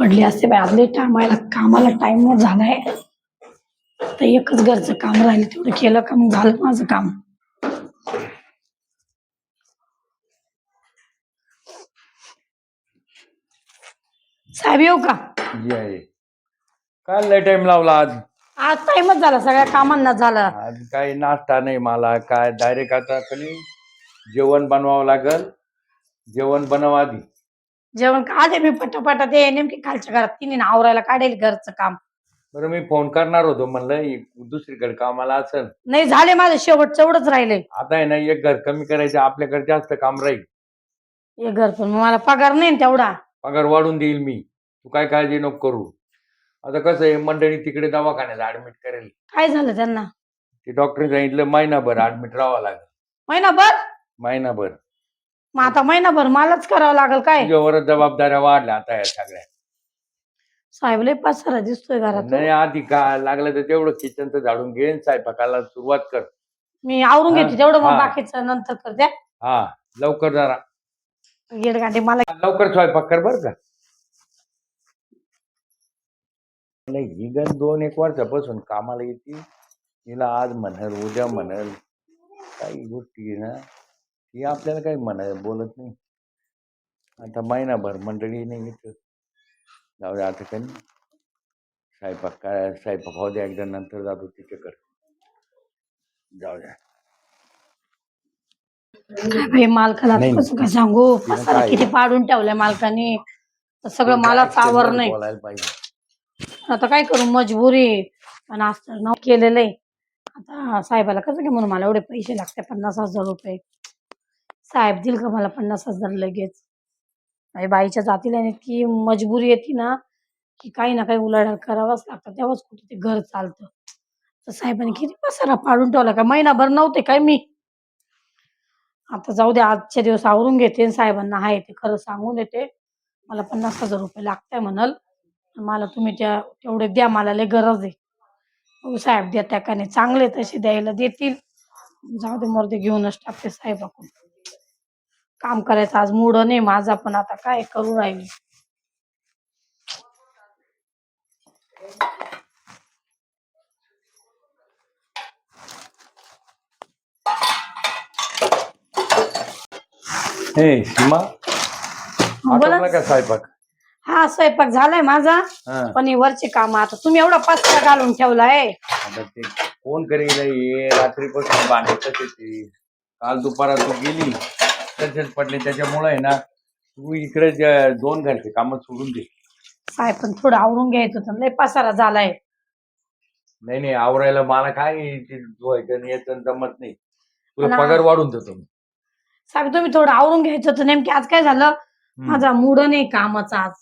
पडली असते बाई आजले टायमाला कामाला टाइम झालाय. तर एकच घरचं काम राहिलं तेवढं केलं का मग झालं माझं काम. साहेब येऊ का. काय लय टाइम लावला आज. आज टाइमच झाला सगळ्या कामांना झाला. आज काही नाश्ता नाही मला काय डायरेक्ट आता कधी जेवण बनवावं लागल. जेवण बनव आधी. जेवण काढे मी पटापटा ते नेमकी खालच्या घरात तिने आवरायला काढेल घरचं काम. बरं मी फोन करणार होतो म्हणलं एक दुसरीकडे कामाला असेल नाही झाले माझं शेवटचं एवढंच राहिले. आता आहे ना एक घर कमी करायचं आपल्याकडे जास्त काम राहील. हे घर पण मला पगार नाही ना तेवढा. पगार वाढून देईल मी. तू काय काळजी नको करू. आता कसं आहे मंडळी तिकडे दवाखान्यात ऍडमिट करेल. काय झालं त्यांना? ते डॉक्टरने सांगितलं महिनाभर ऍडमिट राहावं लागेल. महिनाभर? महिनाभर. मग आता महिनाभर मलाच करावं लागेल काय? तुझ्यावरच जबाबदाऱ्या वाढल्या आता या सगळ्या. साहेब लय पसारा दिसतोय घरात. नाही आधी का लागलं तर तेवढं किचनचं झाडून घेईन स्वयंपाकाला सुरुवात कर. मी आवरून हा, घेते तेवढं मग हा. बाकीचं नंतर कर द्या. हा लवकर जरा. गेडगांडे मला लवकर स्वयंपाक कर बर का. नाही ही गण दोन एक वर्षापासून कामाला येते. तिला आज म्हणल उद्या म्हणल. काही गोष्टी ना ती आपल्याला काही म्हण बोलत नाही. आता महिनाभर मंडळी नाही येत जाऊ द्या आता काही स्वयंपाक काय स्वयंपाक होऊ द्या एकदा नंतर जातो तिच्याकडे. जाऊ द्या. काय बाई मालकाला नाही. कसं काय सांगू? तिला पसारा काय? किती पाडून ठेवलाय मालकाने? तर सगळं मलाच आवर नाही. बोलायला पाहिजे? आता काय करू मजबुरी. आहे. पण असं न केलेलं आहे आता साहेबाला कसं काय म्हणून मला एवढे पैसे लागते पन्नास हजार रुपये. साहेब दिल का मला पन्नास हजार लगेच? माझ्या बाईच्या जातीला आहे ना इतकी मजबुरी येते ना की काही ना काही उलाढाल करावंच लागतं. तेव्हाच कुठे ते घर चालतं. तर साहेबांनी किती पसारा पाडून ठेवला का? महिनाभर नव्हते काय मी? आता जाऊ दे आजच्या दिवस आवरून घेते आणि साहेबांना आहे ते खरं सांगून देते. मला पन्नास हजार रुपये लागताय म्हणाल. मला तुम्ही त्या तेवढे द्या मला लय गरज आहे. हो साहेब द्या त्या का नाही? चांगले तसे द्यायला देतील. जाऊ दे मोरदे घेऊनच टाकते साहेबाकडून काम करायचं. आज मूड नाही माझा पण आता काय करू राहिले? हे सीमा? बोला. आटोपला का स्वयंपाक? हा स्वयंपाक झालाय माझा. हा. पण हे वरचे काम आता तुम्ही एवढा पत्ता घालून ठेवलाय. आता ते कोण करेल हे रात्रीपासून बांधायचं ते काल दुपारात तू गेली. तसेच पडले त्याच्यामुळे आहे ना तू इकडे जे दोन घरचे काम सोडून दे. साहेब पण थोडं आवरून घ्यायचं होतं. लय पसारा झालाय. नाही नाही आवरायला मला काय ते धुवायचं आणि याचं जमत नाही. तुला पगार वाढून देतो मी. साहेब तुम्ही थोडं आवरून घ्यायचं होतं. नेमकी आज काय झालं? हम्म. माझा मूड नाही कामाचा आज.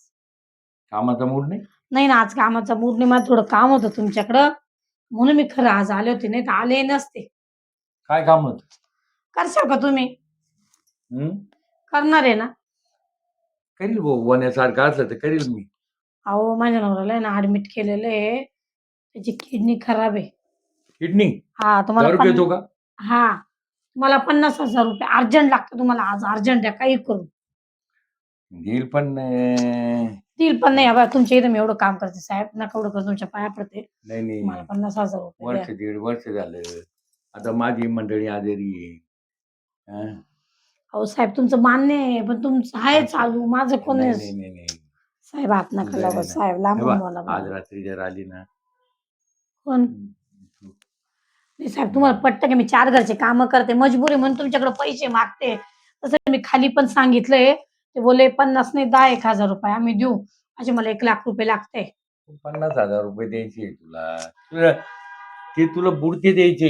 कामाचा मूड नाही? नाही ना आज कामाचा मूड नाही. मला थोडं काम होतं तुमच्याकडं. म्हणून मी खरं आज आले होते. नाही तर आले नसते. काय काम होत? करशाल का तुम्ही? करणार आहे ना. करील भाऊ वण्यासारखं असलं तर करील मी. अहो माझ्या नवऱ्याला आहे ना ऍडमिट केलेलं आहे. त्याची किडनी खराब आहे. किडनी हा तुम्हाला दारू पन्ना- पितो का? हा तुम्हाला पन्नास हजार रुपये अर्जंट लागतं तुम्हाला आज अर्जंट आहे काही करू. देईल पण अं, देईल पण नाही हवा तुमच्या इथं मी एवढं काम करते साहेब. नका एवढं करू तुमच्या पाया पडते. नाही नाही मला पन्नास हजार रुपये द्या. वर्ष दीड वर्ष झालं. आता माझी मंडळी आजारी आहे. हं? अहो साहेब तुमचं मान्य आहे पण तुमचं आहे चालू माझं कोण नाही नाही नाही नाही नाही. साहेब हात नका नाही, लावा. नाही. साहेब हे बघ, बोला आज मला. रात्री जर आली ना. पण नाही साहेब तुम्हाला पटतं का? मी चार घरचे काम करते मजबुरी म्हणून तुमच्याकडे पैसे मागते. तसं मी खाली पण सांगितलंय. ते बोले पन्नास नाही दहा एक हजार रुपये आम्ही देऊ. असे मला एक लाख रुपये लागते. पन्नास हजार रुपये द्यायचे तुला. तुला ते तुला बुडते द्यायचे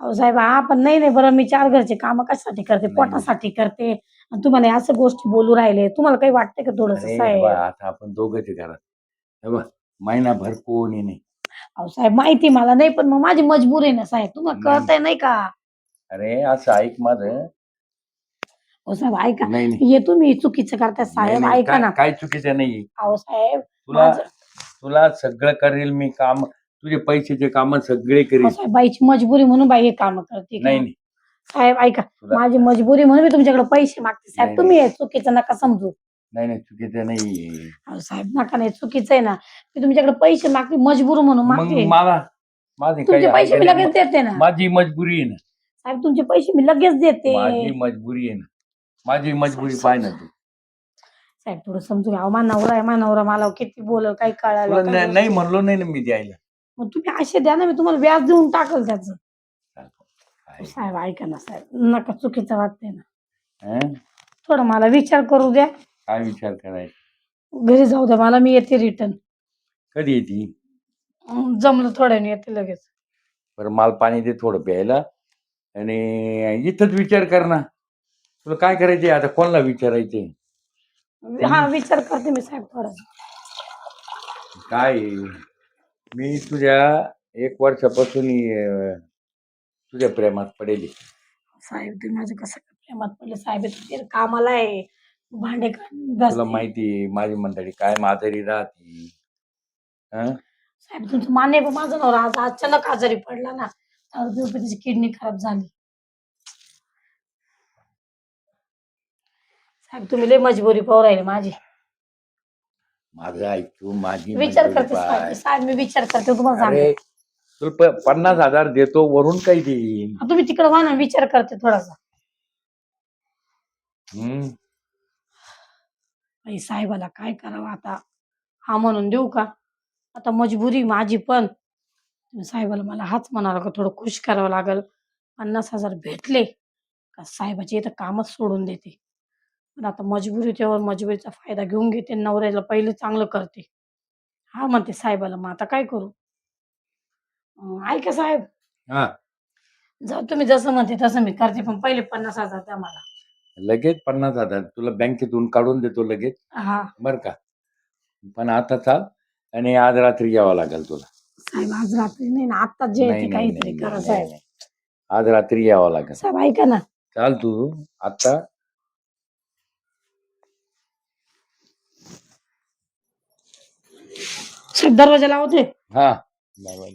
अहो साहेब हा पण नाही नाही बरं मी चार घरचे काम कशासाठी करते? नाही. पोटासाठी करते. आणि तुम्हाला असं गोष्टी बोलू राहिले. तुम्हाला काही वाटतंय का थोडस अरे साहेब? बा, आता आपण दोघंच आहे घरात. हे बघ महिनाभर कोणी नाही अहो साहेब माहिती मला नाही पण मग माझी मजबुरी आहे ना साहेब. तुम्हाला नाही. कळतंय नाही का? अरे असं ऐक माझं. अहो साहेब ऐका. नाही नाही. हे तुम्ही चुकीचं करताय नाही, साहेब नाही, ऐका काय- ना. काय चुकीचं नाही अहो साहेब तुला माझं- तुला सगळं करेल मी काम. तुझे पैशाचे काम सगळे साहेब बाईची मजबुरी म्हणून बाई हे काम करते का? नाही नाही. साहेब ऐका. तुला- माझी मजबुरी म्हणून मी तुमच्याकडे पैसे मागते. साहेब नाही, तुम्ही हे चुकीचं नका समजू. नाही नाही चुकीचं नाही अहो साहेब नका नाही चुकीचं आहे ना. मी तुमच्याकडे पैसे मागते मजबूर म्हणून मग मागते. मला माझे तुमचे पैसे मी लगेच देते ना. माझी मजबुरी आहे ना. साहेब तुमचे पैसे मी लगेच देते. माझी मजबुरी आहे ना. माझी मजबुरी पाय ना तू. साहेब थोडं समजून घ्या. अहो, मा नवरा आहे मा नवरा मला किती बोल काही तुला न- नाही म्हणलो नाही ना मी द्यायला. मग तुम्ही असे द्या ना मी तुम्हाला व्याज देऊन टाकल त्याचं? साहेब ऐका ना साहेब. नका चुकीचं वाटतंय ना. हं? थोडं मला विचार करू द्या. काय विचार करायचा? घरी जाऊ द्या मला मी येते रिटर्न कधी येते? जमलं थोड्याने येते लगेच. बरं माल पाणी दे थोडं प्यायला. आणि इथंच विचार कर ना. तुला काय करायचे आता कोणाला विचारायचे हा विचार करते मी साहेब थोडा. काय? आहे? मी तुझ्या एक वर्षापासून अं, तुझ्या प्रेमात पडेल. साहेब तुम्ही माझं कसं काय प्रेमात पडले? साहेब ते कामाला आहे. भांडे तुला घासते. माहिती आहे, माझी मंडळी काय माधुरी राहती. हं? साहेब तुमचं मान्य आहे, पण माझा नवरा आज अचानक आजारी पडला ना. त्याची किडनी खराब झाली. साहेब तुम्ही लय मजबुरी पाहू राहिले माझी. माझं ऐक माझी विचार करते पाय. साहेब मी विचार करते तुम्हाला अरे सांगते. तुला प- पन्नास हजार देतो वरून काही देईन. हा, तुम्ही तिकडे व्हा ना विचार करते थोडासा. हम्म. बाई साहेबाला काय करावं आता? हा म्हणून देऊ का? आता मजबुरी माझी पण. तुम्ही साहेबाला मला हाच म्हणाला का थोडं खुश करावं लागल. पन्नास हजार भेटले का साहेबाचे इथं कामच सोडून देते. पण आता मजबुरी तेव्हा मजबुरीचा फायदा घेऊन घेते नवऱ्याला पहिले चांगलं करते. हा म्हणते साहेबाला मग आता काय करू? अं, ऐका साहेब. हा. जाऊ तुम्ही जसं म्हणते तसं मी करते पण पहिले पन्नास हजार द्या मला. लगेच पन्नास हजार. तुला बँकेतून काढून देतो लगेच. हा. बर का? पण आता चाल आणि आज रात्री यावं लागेल तुला. साहेब आज रात्री नाही ना आता जे आहे नाही, ते नाही, काहीतरी नाही, करा नाही, साहेब. नाही. आज रात्री यावं लागेल. साहेब ऐका ना. चाल तू आता दरवाजा लावते हा. बाय